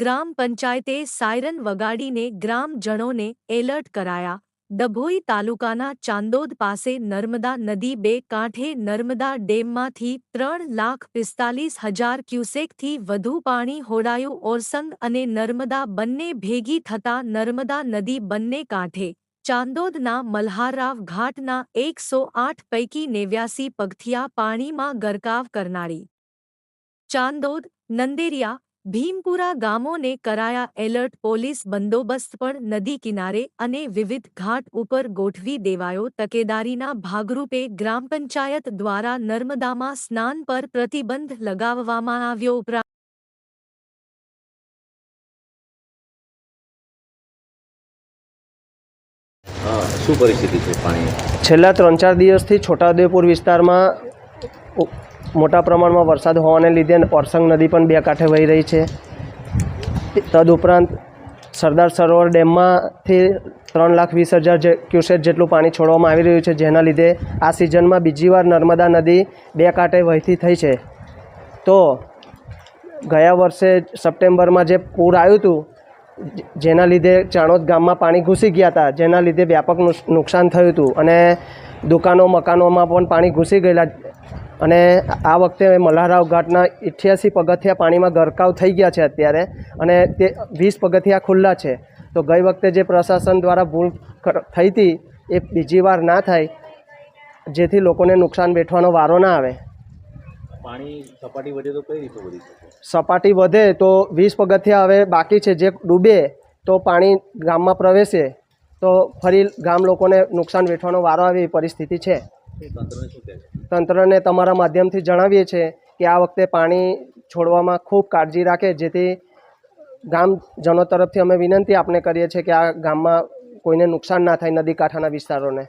ગ્રામ પંચાયતે siren વગાડીને ગ્રામજનોને alert કરાયા. ડભોઈ તાલુકાના ચાંદોદ પાસે નર્મદા નદી બે કાંઠે નર્મદા ડેમમાંથી ત્રણ લાખ પિસ્તાલીસ હજાર ક્યુસેકથી વધુ પાણી હોડાયું ઓરસંગ અને નર્મદા બંને ભેગી થતા નર્મદા નદી બંને કાંઠે. ચાંદોદના મલ્હારરાવ ઘાટના એકસો આઠ પૈકી નેવ્યાસી પગથિયા પાણીમાં ગરકાવ કરનારી. ચાંદોદ, નંદેરિયા ભીમપુરા ગામોને કરાયા એલર્ટ પોલીસ બંદોબસ્ત પણ નદી કિનારે અને વિવિધ ઘાટ ઉપર ગોઠવી દેવાયો તકેદારીના ભાગરૂપે ગ્રામ પંચાયત દ્વારા નર્મદામાં સ્નાન પર પ્રતિબંધ લગાવવામાં આવ્યો ઉપરાંત શું પરિસ્થિતિ છે પાણી છેલ્લા ત્રણ ચાર દિવસથી છોટાઉદેપુર વિસ્તારમાં મોટા પ્રમાણમાં વરસાદ હોવાને લીધે ઓરસંગ નદી પણ બે કાંઠે વહી રહી છે. તદુપરાંત સરદાર સરોવર ડેમમાંથી ત્રણ લાખ વીસ હજાર જે ક્યુસેક જેટલું પાણી છોડવામાં આવી રહ્યું છે, જેના લીધે આ સિઝનમાં બીજી વાર નર્મદા નદી બે કાંઠે વહેતી થઈ છે. તો ગયા વર્ષે સપ્ટેમ્બરમાં જે પૂર આવ્યું હતું, જેના લીધે ચાણોદ ગામમાં પાણી ઘૂસી ગયા હતા, જેના લીધે વ્યાપક નુકસાન થયું હતું અને દુકાનો, મકાનોમાં પણ પાણી ઘૂસી ગયેલા અને આ વખતે મલ્હારાવ ઘાટના અઠ્યાસી પગથિયા પાણીમાં ગરકાવ થઈ ગયા છે અત્યારે અને તે વીસ પગથિયા ખુલ્લા છે. તો ગઈ વખતે જે પ્રશાસન દ્વારા ભૂલ થઈ હતી એ બીજી વાર ના થાય જેથી લોકોને નુકસાન વેઠવાનો વારો ના આવે. પાણી સપાટી વધે તો કઈ રીતે વધી શકે? સપાટી વધે તો વીસ પગથિયા હવે બાકી છે જે ડૂબે તો પાણી ગામમાં પ્રવેશે તો ફરી ગામ લોકોને નુકસાન વેઠવાનો વારો આવે એવી પરિસ્થિતિ છે? તંત્રને તમારા માધ્યમથી જણાવીએ છીએ કે આ વખતે પાણી છોડવામાં ખૂબ કાળજી રાખે, જેથી ગામજનો તરફથી અમે વિનંતી આપને કરીએ છીએ કે આ ગામમાં કોઈને નુકસાન ના થાય નદી કાંઠાના વિસ્તારોને.